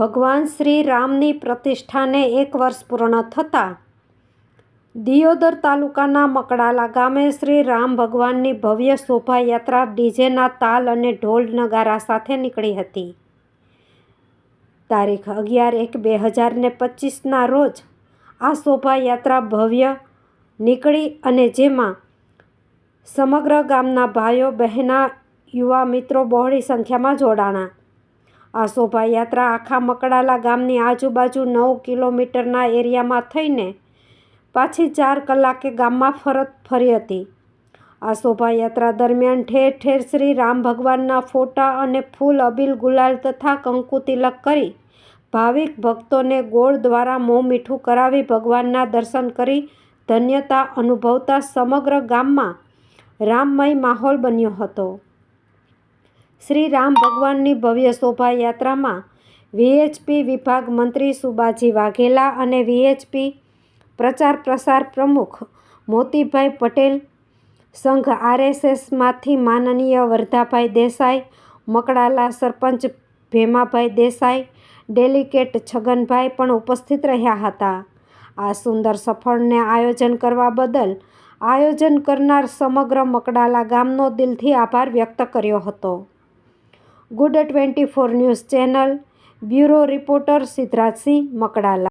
ભગવાન શ્રી રામની પ્રતિષ્ઠાને એક વર્ષ પૂર્ણ થતાં દિયોદર તાલુકાના મકડાલા ગામે શ્રી રામ ભગવાનની ભવ્ય શોભાયાત્રા ડીજેના તાલ અને ઢોલ નગારા સાથે નીકળી હતી. તારીખ અગિયાર એક બે હજાર ને પચીસના રોજ આ શોભાયાત્રા ભવ્ય નીકળી અને જેમાં સમગ્ર ગામના ભાઈઓ, બહેના, યુવા મિત્રો બહોળી સંખ્યામાં જોડાણા. આ શોભાયાત્રા આખા મકડાલા ગામની આજુબાજુ નવ કિલોમીટરના એરિયામાં થઈને પાછી ચાર કલાકે ગામમાં ફરત ફરી હતી. આ શોભાયાત્રા દરમિયાન ઠેર ઠેર શ્રી રામ ભગવાનના ફોટા અને ફૂલ અબીલ ગુલાલ તથા કંકુ તિલક કરી ભાવિક ભક્તોને ગોળ દ્વારા મોં મીઠું કરાવી ભગવાનના દર્શન કરી ધન્યતા અનુભવતા સમગ્ર ગામમાં રામમય માહોલ બન્યો હતો. શ્રી રામ ભગવાનની ભવ્ય શોભાયાત્રામાં વીએચપી વિભાગ મંત્રી સુબાજી વાઘેલા અને વીએચપી પ્રચાર પ્રસાર પ્રમુખ મોતીભાઈ પટેલ, સંઘ આરએસએસમાંથી માનનીય વર્ધાભાઈ દેસાઈ, મકડાલા સરપંચ ભેમાભાઈ દેસાઈ ડેલિકેટ છગનભાઈ પણ ઉપસ્થિત રહ્યા હતા. આ સુંદર સફળને આયોજન કરવા બદલ આયોજન કરનાર સમગ્ર મકડાલા ગામનો દિલથી આભાર વ્યક્ત કર્યો હતો. good twenty four news channel bureau reporter Siddhrajsinh Makdala